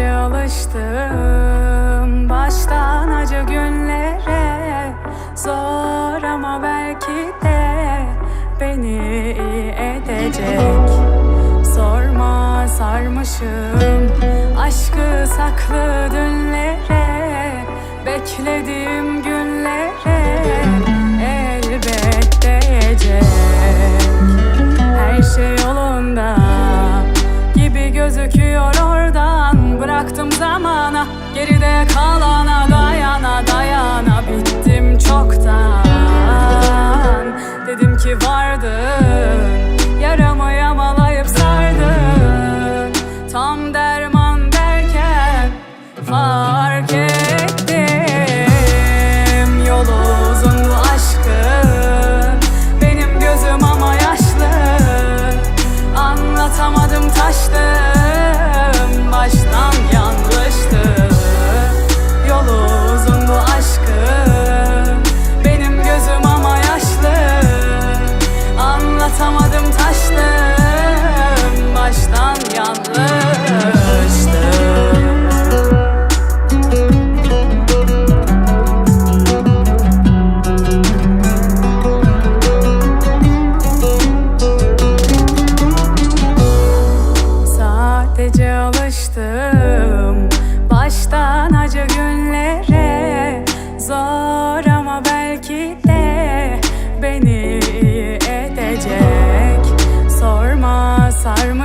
alıştım. Baştan acı günlere Zor ama belki de beni iyi edecek. Sorma sarmışım. Aşkı saklı dünlere Beklediğim günlere elbet değecek Her şey yolunda gibi gözüküyor Bıraktım zamana geride kalana dayana dayana. Bittim çoktan. Dedim ki vardın Anlatamadım taştım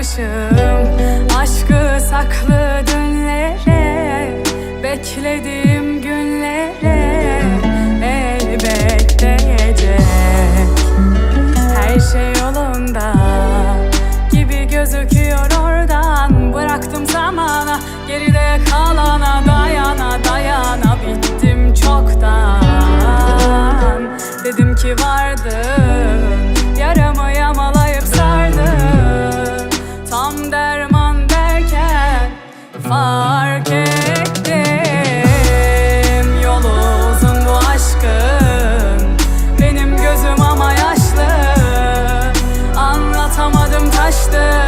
sarmışım Aşkı saklı dünlere Beklediğim günlere Elbet değecek her şey yolunda gibi gözüküyor oradan. Bıraktım zamana geride kalana dayana dayana Bittim çoktan. Dedim ki vardın understand